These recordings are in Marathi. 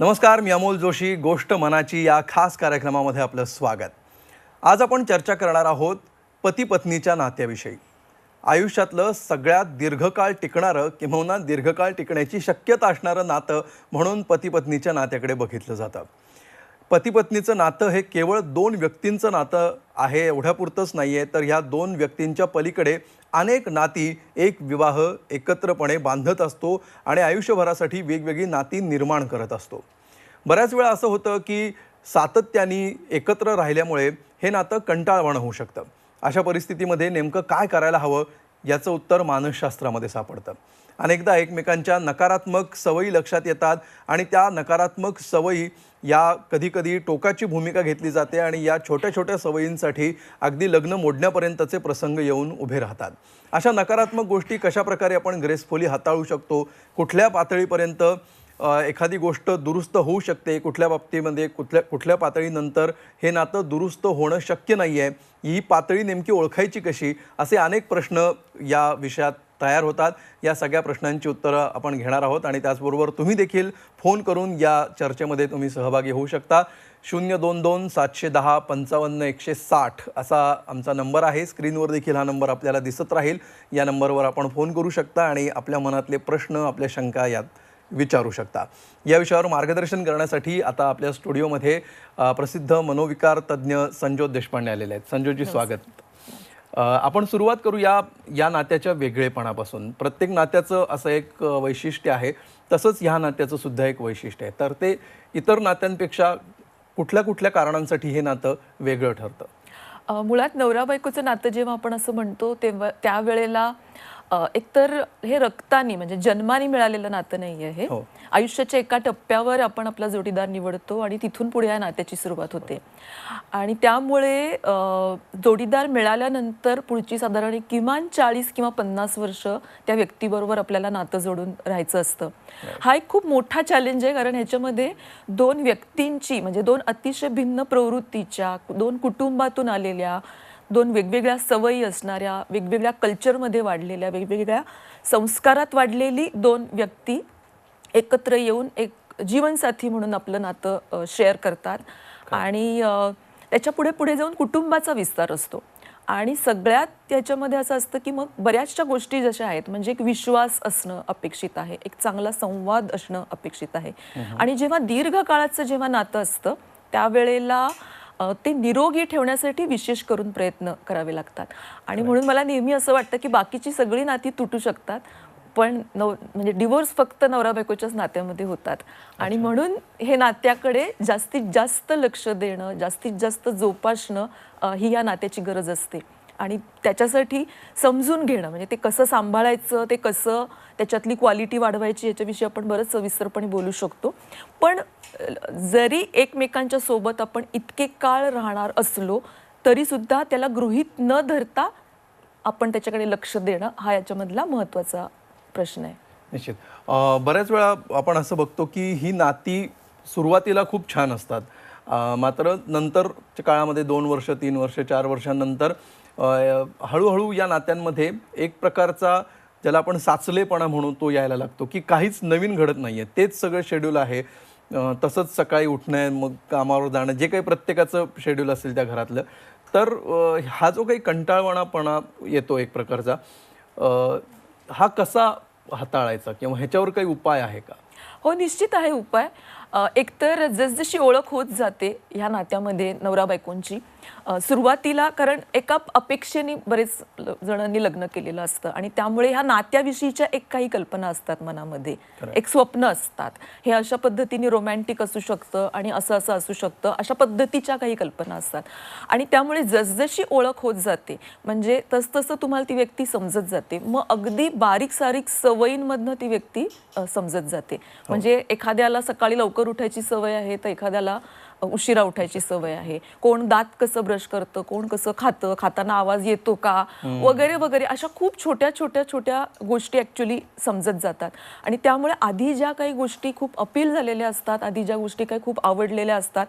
नमस्कार मी अमोल जोशी. गोष्ट मनाची या खास कार्यक्रमामध्ये आपलं स्वागत. आज आपण चर्चा करणार आहोत पती पत्नीच्या नात्याविषयी. आयुष्यातलं सगळ्यात दीर्घकाळ टिकणारं किंवा दीर्घकाळ टिकण्याची शक्यता असणारं नातं म्हणून पती पत्नीच्या नात्याकडे बघितलं जातं. पती पत्नीचं नातं हे केवळ दोन व्यक्तींचं नातं आहे एवढ्यापुरतंच नाही आहे तर ह्या दोन व्यक्तींच्या पलीकडे अनेक नाती एक विवाह एकत्रपणे बांधत असतो आणि आयुष्यभरासाठी वेगवेगळी नाती निर्माण करत असतो. बऱ्याच वेळा असं होतं की सातत्याने एकत्र राहिल्यामुळे हे नातं कंटाळवाणं होऊ शकतं. अशा परिस्थितीमध्ये नेमकं काय करायला हवं याचं उत्तर मानसशास्त्रामध्ये सापडतं. अनेकदा एकमेकांच्या नकारात्मक सवयी लक्षात येतात आणि त्या नकारात्मक सवयी या कधीकधी टोकाची भूमिका घेतली जाते आणि या छोट्या छोट्या सवयींसाठी अगदी लग्न मोडण्यापर्यंतचे प्रसंग येऊन उभे राहतात. अशा नकारात्मक गोष्टी कशाप्रकारे आपण ग्रेसफुली हाताळू शकतो? कुठल्या पातळीपर्यंत एखादी गोष्ट दुरुस्त होऊ शकते कुठल्या बाबतीमध्ये कुठल्या कुठल्या पातळीनंतर हे नातं दुरुस्त होणं शक्य नाही आहे ही पातळी नेमकी ओळखायची कशी? असे अनेक प्रश्न या विषयात तयार होतात. या सगळ्या प्रश्नांची उत्तरं आपण घेणार आहोत आणि त्याचबरोबर तुम्ही देखील फोन करून या चर्चेमध्ये तुम्ही सहभागी होऊ शकता. शून्य दोन दोन सातशे दहा पंचावन्न एकशे साठ असा आमचा नंबर आहे. स्क्रीनवर देखील हा नंबर आपल्याला दिसत राहील. या नंबरवर आपण फोन करू शकता आणि आपल्या मनातले प्रश्न आपल्या शंका यात विचारू शकता. या विषयावर मार्गदर्शन करण्यासाठी आता आपल्या स्टुडिओमध्ये प्रसिद्ध मनोविकार तज्ज्ञ संजोत देशपांडे आलेले आहेत. संजोतजी स्वागत. आपण सुरुवात करू या या नात्याच्या वेगळेपणापासून. प्रत्येक नात्याचं असं एक वैशिष्ट्य आहे. तसंच ह्या नात्याचं सुद्धा एक वैशिष्ट्य आहे. तर ते इतर नात्यांपेक्षा कुठल्या कुठल्या कारणांसाठी हे नातं वेगळं ठरतं? मुळात नवरा बायकोचं नातं जेव्हा आपण असं म्हणतो तेव्हा त्यावेळेला एकतर हे रक्तानी म्हणजे जन्माने मिळालेलं नातं नाही आहे हो. आयुष्याच्या एका टप्प्यावर आपण आपला जोडीदार निवडतो आणि तिथून पुढे या नात्याची सुरुवात होते. आणि त्यामुळे जोडीदार मिळाल्यानंतर पुढची साधारण किमान चाळीस किंवा पन्नास वर्ष त्या व्यक्तीबरोबर आपल्याला नातं जोडून राहायचं असतं. हा एक खूप मोठा चॅलेंज आहे कारण ह्याच्यामध्ये दोन व्यक्तींची म्हणजे दोन अतिशय भिन्न प्रवृत्तीच्या दोन कुटुंबातून आलेल्या दोन वेगवेगळ्या सवयी असणाऱ्या वेगवेगळ्या कल्चरमध्ये वाढलेल्या वेगवेगळ्या संस्कारात वाढलेली दोन व्यक्ती एकत्र येऊन एक जीवनसाथी म्हणून आपलं नातं शेअर करतात. आणि त्याच्या पुढे पुढे जाऊन कुटुंबाचा विस्तार असतो. आणि सगळ्यात त्याच्यामध्ये असं असतं की मग बऱ्याचशा गोष्टी जशा आहेत म्हणजे एक विश्वास असणं अपेक्षित आहे एक चांगला संवाद असणं अपेक्षित आहे. आणि जेव्हा दीर्घ काळाचं जेव्हा नातं असतं त्यावेळेला ते निरोगी ठेवण्यासाठी विशेष करून प्रयत्न करावे लागतात. आणि म्हणून मला नेहमी असं वाटतं की बाकीची सगळी नाती तुटू शकतात पण नव म्हणजे डिवोर्स फक्त नवरा बायकोच्याच नात्यामध्ये होतात. आणि म्हणून हे नात्याकडे जास्तीत जास्त लक्ष देणं जास्तीत जास्त जोपासणं ही या नात्याची गरज असते. आणि त्याच्यासाठी समजून घेणं म्हणजे ते कसं सांभाळायचं ते कसं त्याच्यातली क्वालिटी वाढवायची याच्याविषयी आपण बरंच सविस्तरपणे बोलू शकतो. पण जरी एकमेकांच्या सोबत आपण इतके काळ राहणार असलो तरीसुद्धा त्याला गृहीत न धरता आपण त्याच्याकडे लक्ष देणं हा याच्यामधला महत्त्वाचा प्रश्न आहे. निश्चित. बऱ्याच वेळा आपण असं बघतो की ही नाती सुरुवातीला खूप छान असतात. मात्र नंतरच्या काळामध्ये दोन वर्ष तीन वर्ष चार वर्षांनंतर हळूहळू या नात्यांमध्ये एक प्रकारचा ज्याला आपण साचलेपणा म्हणून तो यायला लागतो की काहीच नवीन घडत नाही आहे तेच सगळं शेड्यूल आहे. तसंच सकाळी उठणं मग कामावर जाणं जे काही प्रत्येकाचं शेड्यूल असेल त्या घरातलं. तर हा जो काही कंटाळवाणापणा येतो एक प्रकारचा हा कसा हाताळायचा किंवा ह्याच्यावर काही उपाय आहे का? हो निश्चित आहे उपाय. एकतर जसजशी ओळख होत जाते ह्या नात्यामध्ये नवरा बायकोंची सुरुवातीला कारण एका अपेक्षेने बरेच जणांनी लग्न केलेलं असतं आणि त्यामुळे ह्या नात्याविषयीच्या एक काही कल्पना असतात मनामध्ये. एक स्वप्न असतात. हे अशा पद्धतीने रोमॅन्टिक असू शकतं आणि असं असं असू शकतं अशा पद्धतीच्या काही कल्पना असतात. आणि त्यामुळे जसजशी ओळख होत जाते म्हणजे तसतसं तुम्हाला ती व्यक्ती समजत जाते. मग अगदी बारीक सारीक सवयींमधनं ती व्यक्ती समजत जाते. म्हणजे एखाद्याला सकाळी लवकर उठायची सवय आहे तर एखाद्याला उशिरा उठायची सवय आहे. कोण दात कसं ब्रश करतं कोण कसं खातं खाताना आवाज येतो का? वगैरे वगैरे अशा खूप छोट्या छोट्या छोट्या गोष्टी ॲक्च्युली समजत जातात. आणि त्यामुळे आधी ज्या काही गोष्टी खूप अपील झालेल्या असतात आधी ज्या गोष्टी काही खूप आवडलेल्या असतात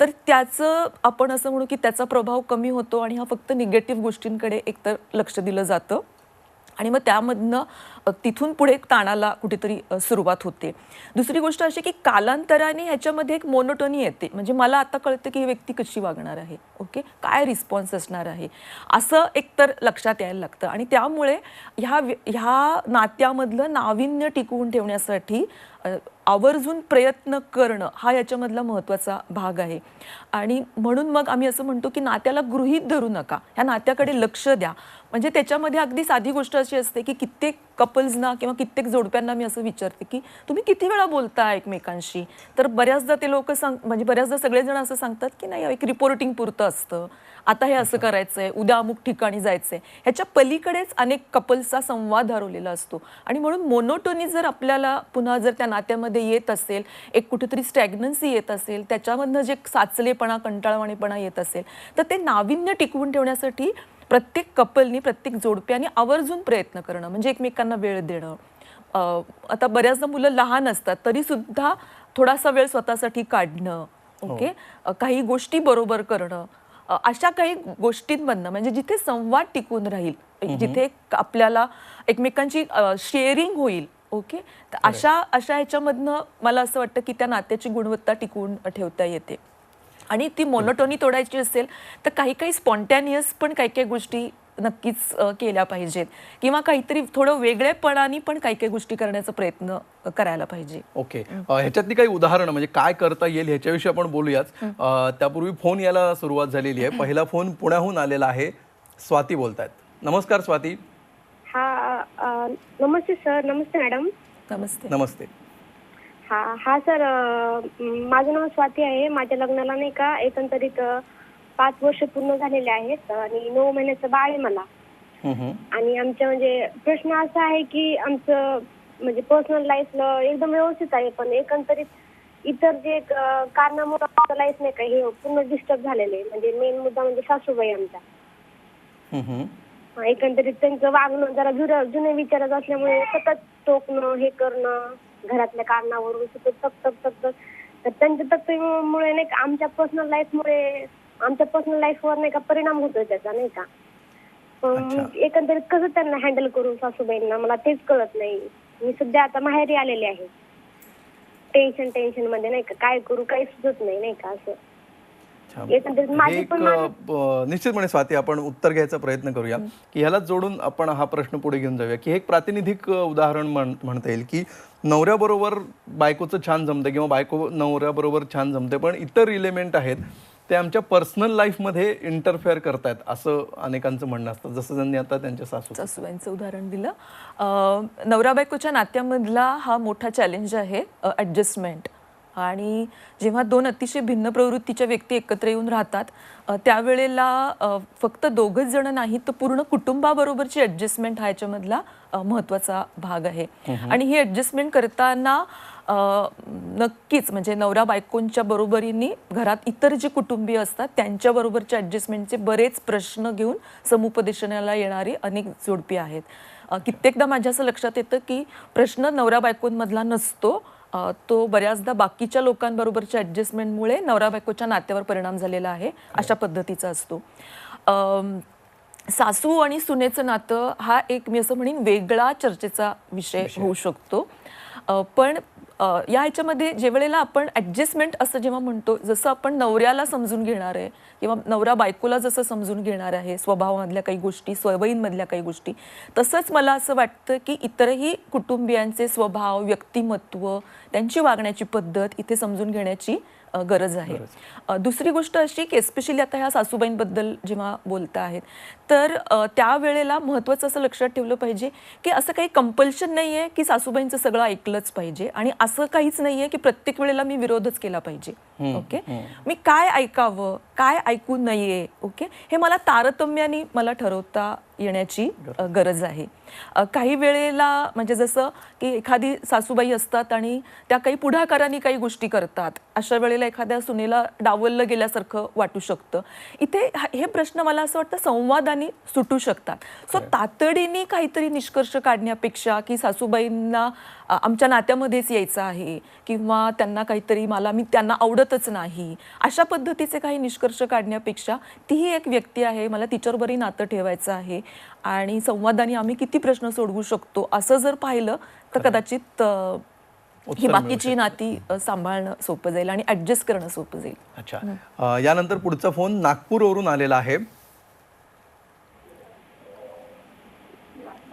तर त्याचं आपण असं म्हणू की त्याचा प्रभाव कमी होतो आणि हा फक्त निगेटिव्ह गोष्टींकडे एकतर लक्ष दिलं जातं. आणि मग त्यामधनं तिथून पुढे ताणाला कुठेतरी सुरुवात होते. दुसरी गोष्ट अशी की कालांतराने ह्याच्यामध्ये एक मोनोटोनी येते. म्हणजे मला आता कळतं की ही व्यक्ती कशी वागणार आहे. ओके? काय रिस्पॉन्स असणार आहे? असं एकतर लक्षात यायला लागतं. आणि त्यामुळे ह्या व्य- ह्या नात्यामधलं नाविन्य टिकवून ठेवण्यासाठी आवर्जून प्रयत्न करणं हा याच्यामधला महत्त्वाचा भाग आहे. आणि म्हणून मग आम्ही असं म्हणतो की नात्याला गृहीत धरू नका. ह्या नात्याकडे लक्ष द्या. म्हणजे त्याच्यामध्ये अगदी साधी गोष्ट अशी असते की कित्येक कपल्सना किंवा कित्येक जोडप्यांना मी असं विचारते की तुम्ही किती वेळा बोलता एकमेकांशी? तर बऱ्याचदा ते लोक सांग म्हणजे बऱ्याचदा सगळेजण असं सांगतात की नाही एक रिपोर्टिंग पुरतं असतं. आता हे असं करायचंय उद्या अमुक ठिकाणी जायचंय. ह्याच्या पलीकडेच अनेक कपल्सचा संवाद हरवलेला असतो. आणि म्हणून मोनोटोनी जर आपल्याला पुन्हा जर त्या नात्यामध्ये येत असेल एक कुठेतरी स्टॅग्नन्सी येत असेल त्याच्यामधनं जे साचलेपणा कंटाळवाणेपणा येत असेल तर ते नाविन्य टिकवून ठेवण्यासाठी प्रत्येक कपलनी प्रत्येक जोडप्याने आवर्जून प्रयत्न करणं म्हणजे एकमेकांना वेळ देणं. आता बऱ्याचदा मुलं लहान असतात तरी सुद्धा थोडासा वेळ स्वतःसाठी काढणं ओके? अ, काही गोष्टी बरोबर करणं अशा काही गोष्टींमधनं म्हणजे जिथे संवाद टिकून राहील जिथे आपल्याला एकमेकांची शेअरिंग होईल ओके? तर अशा अशा ह्याच्यामधनं मला असं वाटतं की त्या नात्याची गुणवत्ता टिकवून ठेवता येते. आणि ती मोनोटोनी तोडायची असेल तर काही काही स्पॉन्टॅनियस पण काही काही गोष्टी नक्कीच केल्या पाहिजेत. किंवा काहीतरी थोडं वेगळेपणाने पण काही काही गोष्टी करण्याचा प्रयत्न करायला पाहिजे. ओके. ह्याच्यातली काही उदाहरणं म्हणजे काय करता येईल ह्याच्याविषयी आपण बोलूयाच त्यापूर्वी फोन यायला सुरुवात झालेली आहे. पहिला फोन पुण्याहून आलेला आहे. स्वाती बोलतायत. नमस्कार स्वाती. हा नमस्ते सर. नमस्ते मॅडम. नमस्ते. नमस्ते. हा हा सर माझं नाव स्वाती आहे. माझ्या लग्नाला नाही का एकंदरीत पाच वर्ष पूर्ण झालेले आहेत आणि नऊ महिन्याचं बाळ आहे मला. आणि आमचं म्हणजे प्रश्न असा आहे की आमचं म्हणजे पर्सनल लाईफ एकदम व्यवस्थित आहे पण एकंदरीत इतर जे कारणामुळे आमचं लाईफ नाही का हे पूर्ण डिस्टर्ब झालेलं आहे. म्हणजे मेन मुद्दा म्हणजे सासूबाई आमचा. एकंदरीत त्यांचं वागणं जरा जुन्या विचारात असल्यामुळे सतत टोकणं हे करणं घरातल्या कारणावरून सतत तक तक तक तक तर त्यांच्या तक्तीमुळे नाही का आमच्या पर्सनल लाईफमुळे आमच्या पर्सनल लाईफवर नाही का परिणाम होतोय त्याचा नाही का? पण एकंदरीत कसं त्यांना हँडल करू सासूबाईंना? मला तेच कळत नाही. मी सध्या आता माहेरी आलेले आहे. टेन्शन टेन्शनमध्ये नाही का काय करू काही सुचत नाही नाही का असं. निश्चितपणे स्वाती आपण उत्तर घ्यायचा प्रयत्न करूया. की ह्याला जोडून आपण हा प्रश्न पुढे घेऊन जाऊया. की हे एक प्रातिनिधिक उदाहरण म्हण- म्हणता येईल की नवऱ्याबरोबर बायकोचं छान जमतं किंवा बायको नवऱ्याबरोबर छान जमते पण इतर इलेमेंट आहेत ते आमच्या पर्सनल लाईफमध्ये इंटरफेअर करतायत असं अनेकांचं म्हणणं असतं. जसं त्यांनी आता त्यांच्या सासू सासूबाईंचं उदाहरण दिलं. नवरा बायकोच्या नात्यामधला हा मोठा चॅलेंज आहे ॲडजस्टमेंट आणि जेव्हा दोन अतिशय भिन्न प्रवृत्तीच्या व्यक्ती एकत्र येऊन राहतात त्यावेळेला फक्त दोघच जण नाहीत तर पूर्ण कुटुंबाबरोबरची ॲडजस्टमेंट हा याच्यामधला अं, महत्त्वाचा भाग आहे. आणि ही ॲडजस्टमेंट करताना नक्कीच म्हणजे नवरा बायकोंच्या बरोबरीने घरात इतर जे कुटुंबीय असतात त्यांच्याबरोबरच्या ॲडजस्टमेंटचे बरेच प्रश्न घेऊन समुपदेशनाला येणारी अनेक जोडपी आहेत. कित्येकदा माझ्या असं लक्षात येतं की प्रश्न नवरा बायकोंमधला नसतो तो बऱ्याचदा बाकीच्या लोकांबरोबरच्या ॲडजस्टमेंटमुळे नवरा बायकोच्या नात्यावर परिणाम झालेला आहे अशा पद्धतीचा असतो. सासू आणि सुनेचं नातं हा एक मी असं म्हणेन वेगळा चर्चेचा विषय होऊ शकतो. पण या ह्याच्यामध्ये जे वेळेला आपण ॲडजस्टमेंट असं जेव्हा म्हणतो जसं आपण नवऱ्याला समजून घेणार आहे किंवा नवरा बायकोला जसं समजून घेणार आहे स्वभावामधल्या काही गोष्टी स्वयंमधल्या काही गोष्टी तसंच मला असं वाटतं की इतरही कुटुंबियांचे स्वभाव व्यक्तिमत्व त्यांची वागण्याची पद्धत इथे समजून घेण्याची गरज आहे. दुसरी गोष्ट अशी की एस्पेशली आता ह्या सासूबाईंबद्दल जेव्हा बोलता आहेत तर त्यावेळेला महत्त्वाचं असं लक्षात ठेवलं पाहिजे की असं काही कंपल्शन नाही आहे की सासूबाईंचं सगळं ऐकलंच पाहिजे आणि असं काहीच नाही आहे की प्रत्येक वेळेला मी विरोधच केला पाहिजे. ओके? मी काय ऐकावं? काय ऐकू नये ओके? हे मला तारतम्याने मला ठरवता येण्याची गरज आहे. काही वेळेला म्हणजे जसं की एखादी सासूबाई असतात आणि त्या काही पुढाकाराने काही गोष्टी करतात अशा वेळेला एखाद्या सुनेला डावललं गेल्यासारखं वाटू शकतं. इथे हा- प्रश्न मला असं वाटतं संवादाने सुटू शकतात. सो तातडीने काहीतरी निष्कर्ष काढण्यापेक्षा की सासूबाईंना आमच्या नात्यामध्येच यायचं आहे किंवा त्यांना काहीतरी मला मी त्यांना आवडतच नाही अशा पद्धतीचे काही निष्कर्ष निष्कर्ष काढण्यापेक्षा तीही एक व्यक्ती आहे मला तिच्याबरोबरही नातं ठेवायचं आहे आणि संवादाने आम्ही किती प्रश्न सोडवू शकतो असं जर पाहिलं तर कदाचित ही बाकीची नाती सांभाळणं सोपं जाईल आणि ऍडजस्ट करणं सोपं जाईल. अच्छा. यानंतर पुढचा फोन नागपूरवरून आलेला आहे.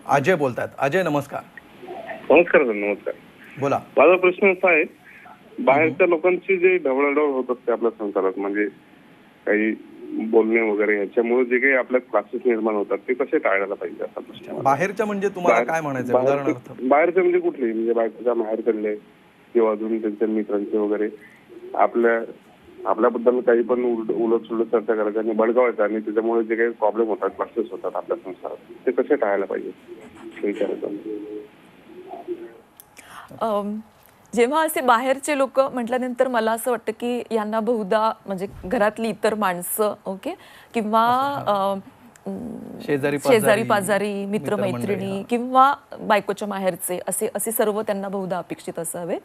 अजय बोलतात अजय नमस्कार. नमस्कार सर नमस्कार. बोला. माझा प्रश्न असा आहे बाहेरच्या लोकांची जे ढवळाढवळ होत असते आपल्या संसारात म्हणजे काही बोलणे वगैरे याच्यामुळे जे काही आपल्या क्लासेस निर्माण होतात ते कसे टाळायला पाहिजे असा प्रश्न. बाहेरच्या म्हणजे तुम्हाला बाहेर- काय म्हणायचं बाहेरचे- उदाहरणार्थ. बाहेरचे म्हणजे कुठले? म्हणजे बायकोच्या माहेर कडले किंवा अजून त्यांच्या मित्रांचे वगैरे. आपल्या आपल्याबद्दल काही पण उलट सुलट चर्चा करायची आणि बळगावायचं आणि त्याच्यामुळे जे काही प्रॉब्लेम होतात क्लासेस होतात आपल्या संसारात ते कसे टाळायला पाहिजे? हे विचारायचं. जेव्हा असे बाहेरचे लोक म्हटल्यानंतर मला असं वाटतं की यांना बहुधा म्हणजे घरातली इतर माणसं ओके? किंवा शेजारी शेजारी पाजारी, मित्रमैत्रिणी किंवा बायकोच्या माहेरचे असे असे सर्व त्यांना बहुधा अपेक्षित असावेत.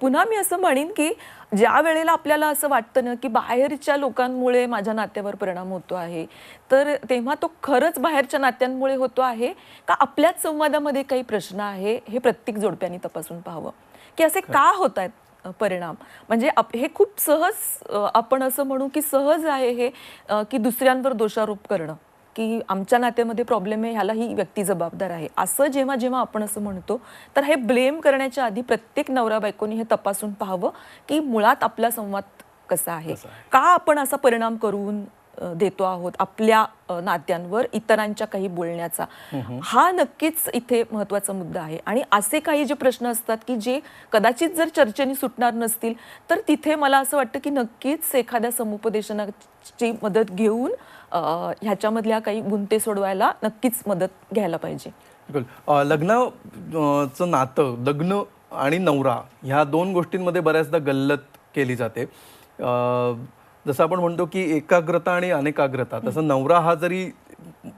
पुन्हा मी असं म्हणेन की ज्या वेळेला आपल्याला असं वाटतं ना की बाहेरच्या लोकांमुळे माझ्या नात्यावर परिणाम होतो आहे तर तेव्हा तो खरंच बाहेरच्या नात्यांमुळे होतो आहे का आपल्याच संवादामध्ये काही प्रश्न आहे हे प्रत्येक जोडप्याने तपासून पाहावं. की असे का होत आहेत परिणाम? म्हणजे हे खूप सहज आपण असं म्हणू की सहज आहे हे की दुसऱ्यांवर दोषारोप करणं. की आमच्या नात्यामध्ये प्रॉब्लेम आहे ह्याला ही व्यक्ती जबाबदार आहे. असं जेव्हा जेव्हा आपण असं म्हणतो तर हे ब्लेम करण्याच्या आधी प्रत्येक नवरा बायकोनी हे तपासून पाहावं की मुळात आपला संवाद कसा आहे? का आपण असा परिणाम करून देतो आहोत आपल्या नात्यांवर इतरांच्या काही बोलण्याचा. हा नक्कीच इथे महत्त्वाचा मुद्दा आहे. आणि असे काही जे प्रश्न असतात की जे कदाचित जर चर्चेने सुटणार नसतील तर तिथे मला असं वाटतं की नक्कीच एखाद्या समुपदेशनाची मदत घेऊन ह्याच्यामधल्या काही गुंते सोडवायला नक्कीच मदत घ्यायला पाहिजे. बिलकुल. अ, लग्न अ, चं नातं लग्न आणि नवरा ह्या दोन गोष्टींमध्ये बऱ्याचदा गल्लत केली जाते. जसं आपण म्हणतो की एकाग्रता आणि अनेकाग्रता तसं नवरा हा जरी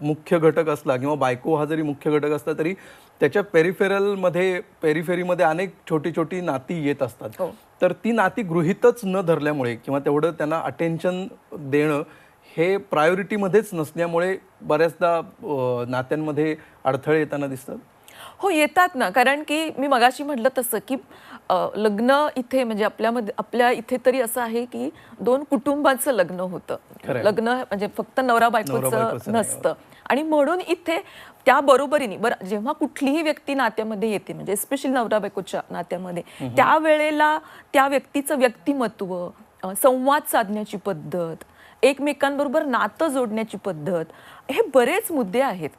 मुख्य घटक असला किंवा बायको हा जरी मुख्य घटक असला तरी त्याच्या पेरिफेरलमध्ये पेरिफेरीमध्ये अनेक छोटी छोटी नाती येत असतात हो. तर ती नाती गृहीतच न धरल्यामुळे किंवा तेवढं त्यांना अटेन्शन देणं हे प्रायोरिटीमध्येच नसल्यामुळे बऱ्याचदा नात्यांमध्ये अडथळे येताना दिसतात हो येतात ना कारण की मी मगाशी म्हटलं तसं की लग्न इथे म्हणजे आपल्यामध्ये आपल्या इथे तरी असं आहे की दोन कुटुंबाचं लग्न होतं. लग्न म्हणजे फक्त नवरा बायकोचं. नसतं आणि म्हणून इथे त्या बरोबरीने बरं जेव्हा कुठलीही व्यक्ती नात्यामध्ये येते म्हणजे स्पेशली नवरा बायकोच्या नात्यामध्ये त्यावेळेला त्या व्यक्तीचं व्यक्तिमत्व संवाद साधण्याची पद्धत एकमेकांबरोबर नातं जोडण्याची पद्धत हे बरेच मुद्दे आहेत.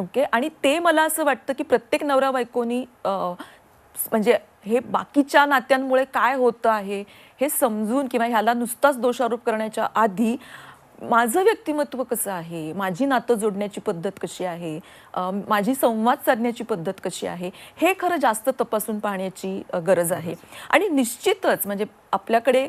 ओके? आणि ते मला असं वाटतं की प्रत्येक नवरा बायकोनी म्हणजे हे बाकीच्या नात्यांमुळे काय होतं आहे हे समजून किंवा ह्याला नुसताच दोषारोप करण्याच्या आधी माझं व्यक्तिमत्व कसं आहे? माझी नातं जोडण्याची पद्धत कशी आहे? माझी संवाद साधण्याची पद्धत कशी आहे? हे खरं जास्त तपासून पाहण्याची गरज आहे. आणि निश्चितच म्हणजे आपल्याकडे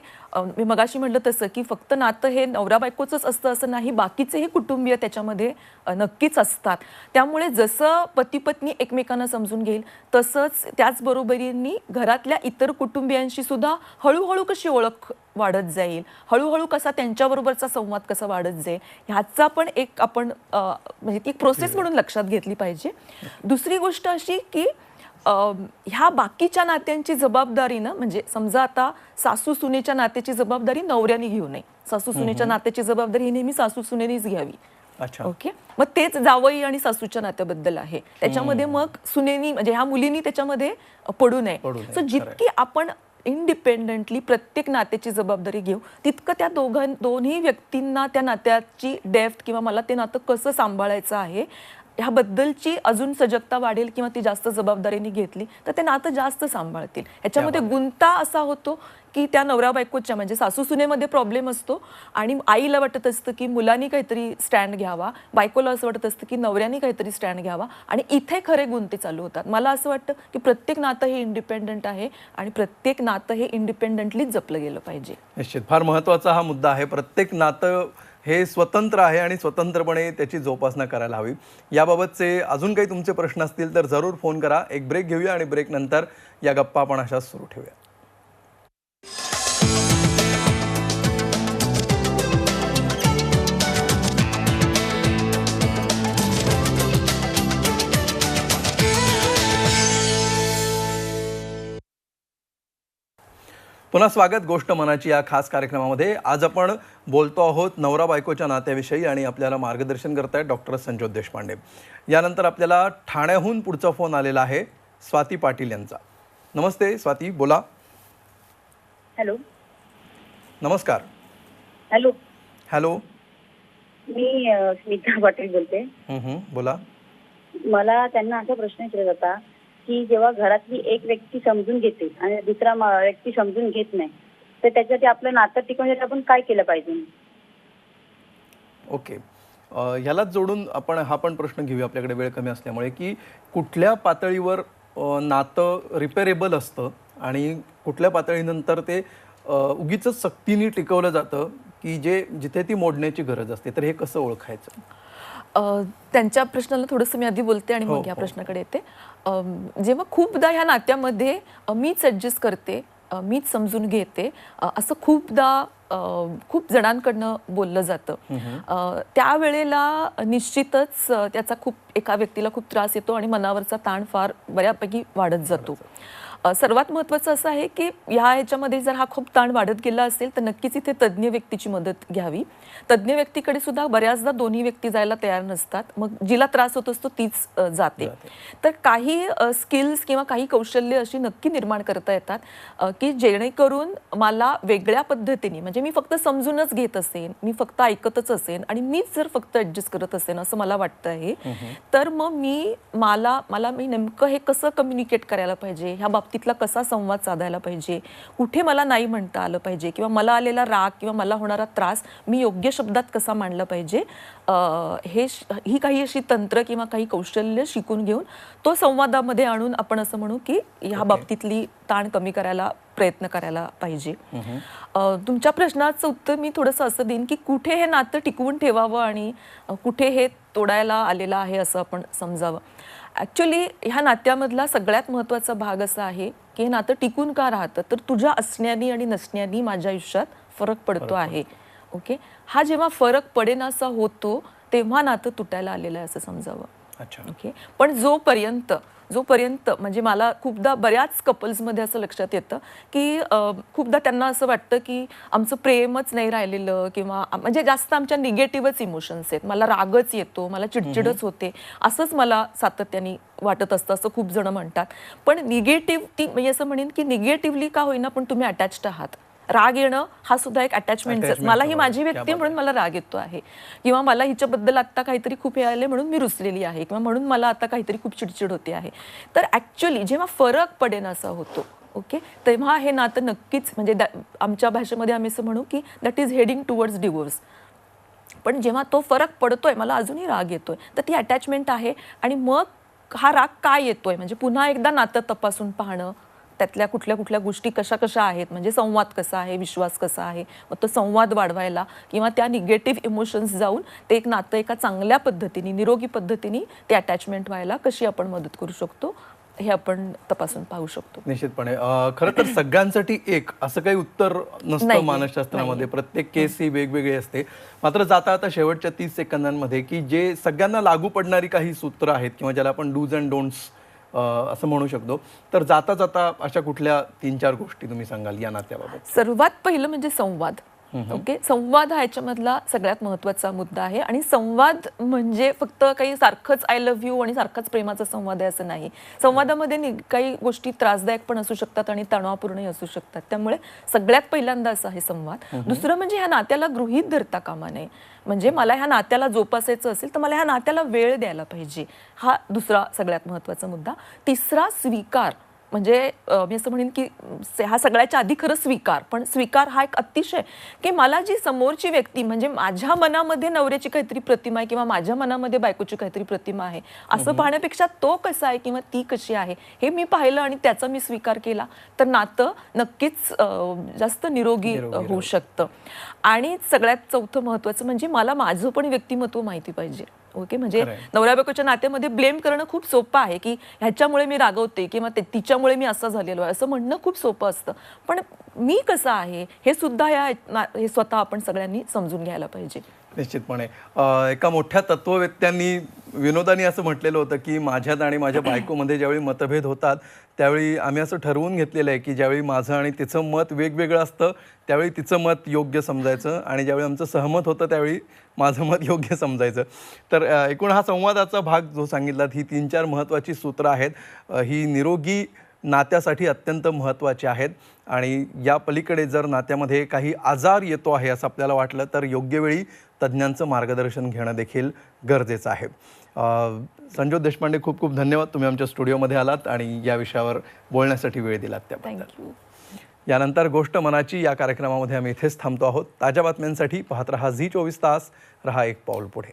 मी मगाशी म्हटलं तसं की फक्त नातं हे नवरा बायकोचंच असतं असं नाही बाकीचेही कुटुंबीय त्याच्यामध्ये नक्कीच असतात. त्यामुळे जसं पती पत्नी एकमेकांना समजून घेईल तसंच त्याचबरोबरींनी घरातल्या इतर कुटुंबियांशी सुद्धा हळूहळू कशी ओळख वाढत जाईल? हळूहळू कसा त्यांच्याबरोबरचा संवाद कसा वाढत जाईल? ह्याचा पण एक आपण म्हणजे ती प्रोसेस म्हणून लक्षात घेतली पाहिजे. दुसरी गोष्ट अशी की ह्या बाकीच्या नात्यांची जबाबदारी ना म्हणजे समजा आता सासू सुनेच्या नात्याची जबाबदारी नवऱ्याने घेऊ नये. सासू सुनेच्या नात्याची जबाबदारी ही नेहमी सासू सुनेनेच घ्यावी. अच्छा. ओके? मग तेच जावई आणि सासूच्या नात्याबद्दल आहे. त्याच्यामध्ये मग सुनेनी म्हणजे ह्या मुलींनी त्याच्यामध्ये पडू नये, सो जितकी आपण इंडिपेंडंटली प्रत्येक नात्याची जबाबदारी घेऊ. तितकं त्या दोघां दोन्ही व्यक्तींना त्या नात्याची डेफ्थ किंवा मला ते नातं कसं सांभाळायचं आहे ह्याबद्दलची अजून सजगता वाढेल किंवा ती जास्त जबाबदारीने घेतली तर ते नातं जास्त सांभाळतील. ह्याच्यामध्ये गुंता असा होतो की त्या नवरा बायकोच्या म्हणजे सासू सुनेमध्ये प्रॉब्लेम असतो आणि आईला वाटत असतं की मुलांनी काहीतरी स्टँड घ्यावा बायकोला असं वाटत असतं की नवऱ्याने काहीतरी स्टँड घ्यावा आणि इथे खरे गुंते चालू होतात. मला असं वाटतं की प्रत्येक नातं हे इंडिपेंडंट आहे आणि प्रत्येक नातं हे इंडिपेंडंटलीच जपलं गेलं पाहिजे. निश्चित. फार महत्त्वाचा हा मुद्दा आहे. प्रत्येक नातं हे स्वतंत्र आहे आणि स्वतंत्रपणे त्याची जोपासना करायला हवी. याबाबतचे अजून काही तुमचे प्रश्न असतील तर जरूर फोन करा. एक ब्रेक घेऊया आणि ब्रेकनंतर या गप्पा आपण अशाच सुरू ठेवूया. पुन्हा स्वागत गोष्ट मनाची या खास कार्यक्रमामध्ये. आज आपण बोलतो आहोत नवरा बायकोच्या नात्याविषयी आणि आपल्याला मार्गदर्शन करतायत डॉक्टर संजोत देशपांडे. यानंतर आपल्याला ठाण्याहून पुढचा फोन आलेला आहे स्वाती पाटील यांचा. नमस्ते स्वाती बोला. हॅलो. नमस्कार. हॅलो. हॅलो. मी स्मिता पाटील बोलते. बोला. मला त्यांना असा प्रश्न विचारत होता की जेव्हा घरातली एक व्यक्ती समजून घेते आणि दुसरा व्यक्ती समजून घेत नाही तर त्याच्यासाठी आपलं नातं टिकवण्यासाठी आपण काय केलं पाहिजे? ओके. ह्यालाच जोडून आपण हा पण प्रश्न घेऊया आपल्याकडे वेळ कमी असल्यामुळे की कुठल्या पातळीवर नातं रिपेरेबल असतं आणि कुठल्या पातळीनंतर ते उगीच सक्तीने टिकवलं जातं की जे जिथे ती मोडण्याची गरज असते. तर हे कसं ओळखायचं? त्यांच्या प्रश्नाला थोडंसं मी आधी बोलते आणि हो, मग या हो. प्रश्नाकडे येते. जेव्हा खूपदा ह्या नात्यामध्ये मीच ॲडजस्ट करते मीच समजून घेते असं खूपदा खूप जणांकडनं बोललं जातं. त्यावेळेला निश्चितच त्याचा खूप एका व्यक्तीला खूप त्रास येतो आणि मनावरचा ताण फार बऱ्यापैकी वाढत जातो. सर्वात महत्त्वाचं असं आहे की ह्या ह्याच्यामध्ये जर हा खूप ताण वाढत गेला असेल तर नक्कीच इथे तज्ज्ञ व्यक्तीची मदत घ्यावी. तज्ज्ञ व्यक्तीकडे सुद्धा बऱ्याचदा दोन्ही व्यक्ती जायला तयार नसतात. मग जिला त्रास होत असतो तीच जाते. तर काही स्किल्स किंवा काही कौशल्य अशी नक्की निर्माण करता येतात की जेणेकरून मला वेगळ्या पद्धतीने म्हणजे मी फक्त समजूनच घेत असेन मी फक्त ऐकतच असेन आणि मीच जर फक्त ऍडजस्ट करत असेन असं मला वाटतं आहे तर मग मी मला मला मी नेमकं हे कसं कम्युनिकेट करायला पाहिजे? ह्या बाबतीतला कसा संवाद साधायला पाहिजे? कुठे मला नाही म्हणता आलं पाहिजे? किंवा मला आलेला राग किंवा मला होणारा त्रास मी योग्य शब्दात कसा मांडला पाहिजे? हे ही काही अशी तंत्र किंवा काही कौशल्य शिकून घेऊन तो संवादामध्ये आणून आपण असं म्हणू की ह्या बाबतीतली ताण कमी करायला प्रयत्न करायला पाहिजे. तुमच्या प्रश्नाचं उत्तर मी थोडंसं असं देईन की कुठे हे नातं टिकवून ठेवावं आणि कुठे हे तोडायला आलेलं आहे असं आपण समजावं. ॲक्च्युली ह्या नात्यामधला सगळ्यात महत्त्वाचा भाग असा आहे की हे नातं टिकून का राहतं? तर तुझ्या असण्यानी आणि नसण्यानी माझ्या आयुष्यात फरक पडतो आहे. ओके हा जेव्हा फरक पडेनासा होतो तेव्हा नातं तुटायला आलेलं आहे असं समजावं. अच्छा. ओके पण जोपर्यंत जोपर्यंत म्हणजे मला खूपदा बऱ्याच कपल्समध्ये असं लक्षात येतं की खूपदा त्यांना असं वाटतं की आमचं प्रेमच नाही राहिलेलं किंवा म्हणजे जास्त आमच्या निगेटिव्हच इमोशन्स आहेत. मला रागच येतो मला चिडचिडच होते. असंच मला सातत्याने वाटत असतं असं खूप जण म्हणतात. पण निगेटिव्ह ती म्हणजे असं म्हणेन की निगेटिव्हली का होईना पण तुम्ही अटॅच्ड आहात. राग येणं हा सुद्धा एक Attachment मला ही माझी. व्यक्ती म्हणून मला राग येतो आहे. किंवा मला हिच्याबद्दल आत्ता काहीतरी खूप हे आले म्हणून मी रुसलेली आहे. किंवा म्हणून मला आता काहीतरी खूप चिडचिड होते आहे. तर ॲक्च्युली जेव्हा फरक पडेन असा होतो ओके तेव्हा हे नातं नक्कीच म्हणजे आमच्या भाषेमध्ये आम्ही असं म्हणू की that is heading towards divorce पण जेव्हा तो फरक पडतोय मला अजूनही राग येतोय. तर ती अटॅचमेंट आहे. आणि मग हा राग काय येतोय? म्हणजे पुन्हा एकदा नातं तपासून पाहणं त्यातल्या कुठल्या कुठल्या गोष्टी कशा कशा आहेत? म्हणजे संवाद कसा आहे? विश्वास कसा आहे? मग तो संवाद वाढवायला किंवा त्या निगेटिव्ह इमोशन्स जाऊन ते एक नातं एका चांगल्या पद्धतीने निरोगी पद्धतीने ते अटॅचमेंट व्हायला कशी आपण मदत करू शकतो? हे आपण तपासून पाहू शकतो. निश्चितपणे. खरं तर सगळ्यांसाठी एक असं काही उत्तर नसतं मानसशास्त्रामध्ये. प्रत्येक केस ही वेगवेगळी असते. मात्र जाता आता शेवटच्या तीस सेकंदांमध्ये की जे सगळ्यांना लागू पडणारी काही सूत्र आहेत किंवा ज्याला आपण डूज अँड डोंट्स असं म्हणू शकतो. तर जाता जाता अशा कुठल्या तीन चार गोष्टी तुम्ही सांगाल या नात्याबाबत? सर्वात पहिलं म्हणजे संवाद. ओके? संवाद हा याच्यामधला सगळ्यात महत्त्वाचा मुद्दा आहे. आणि संवाद म्हणजे फक्त काही सारखंच आय लव्ह यू आणि सारखंच प्रेमाचा संवाद आहे असं नाही. संवादामध्ये काही गोष्टी त्रासदायक पण असू शकतात आणि तणावपूर्णही असू शकतात. त्यामुळे सगळ्यात पहिल्यांदा असं आहे संवाद. दुसरं म्हणजे ह्या नात्याला गृहीत धरता कामा नये. म्हणजे मला ह्या नात्याला जोपासायचं असेल तर मला ह्या नात्याला वेळ द्यायला पाहिजे. हा दुसरा सगळ्यात महत्त्वाचा मुद्दा. तिसरा स्वीकार. म्हणजे मी असं म्हणेन की हा सगळ्याच्या आधी खरं स्वीकार. पण स्वीकार हा एक अतिशय की मला जी समोरची व्यक्ती म्हणजे माझ्या मनामध्ये नवऱ्याची काहीतरी प्रतिमा आहे किंवा माझ्या मनामध्ये बायकोची काहीतरी प्रतिमा आहे असं पाहण्यापेक्षा तो कसा आहे किंवा ती कशी आहे हे मी पाहिलं आणि त्याचा मी स्वीकार केला. तर नातं नक्कीच जास्त निरोगी होऊ शकतं. आणि सगळ्यात चौथं महत्वाचं म्हणजे मला माझं पण व्यक्तिमत्व माहिती पाहिजे. ओके? म्हणजे. नवरा बायकोच्या नात्यामध्ये ब्लेम करणं खूप सोपं आहे की ह्याच्यामुळे मी रागवते किंवा तिच्यामुळे मी असं झालेलो आहे असं म्हणणं खूप सोपं असतं. पण मी कसं आहे हे सुद्धा या हे स्वतः आपण सगळ्यांनी समजून घ्यायला पाहिजे. निश्चितपणे. एका मोठ्या तत्ववेत्यांनी विनोदानी असं म्हटलेलं होतं की माझ्यात आणि माझ्या बायकोमध्ये ज्यावेळी मतभेद होतात त्यावेळी आम्ही असं ठरवून घेतलेलं आहे की ज्यावेळी माझं आणि तिचं मत वेगवेगळं असतं त्यावेळी तिचं मत योग्य समजायचं आणि ज्यावेळी आमचं सहमत होतं त्यावेळी माझं मत योग्य समजायचं. तर एकूण हा संवादाचा भाग जो सांगितलात ही तीन चार महत्त्वाची सूत्रं आहेत. ही निरोगी नात्यासाठी अत्यंत महत्त्वाचे आहेत. आणि या पलीकडे जर नात्यामध्ये काही आजार येतो आहे असं आपल्याला वाटलं तर योग्य वेळी तज्ज्ञांचं मार्गदर्शन घेणं देखील गरजेचं आहे. संजोत देशपांडे खूप खूप धन्यवाद. तुम्ही आमच्या स्टुडिओमध्ये आलात आणि या विषयावर बोलण्यासाठी वेळ दिलात त्याबद्दल. यानंतर गोष्ट मनाची या कार्यक्रमामध्ये आम्ही इथेच थांबतो आहोत. ताज्या बातम्यांसाठी पाहत रहा झी चोवीस तास रहा एक पाऊल पुढे.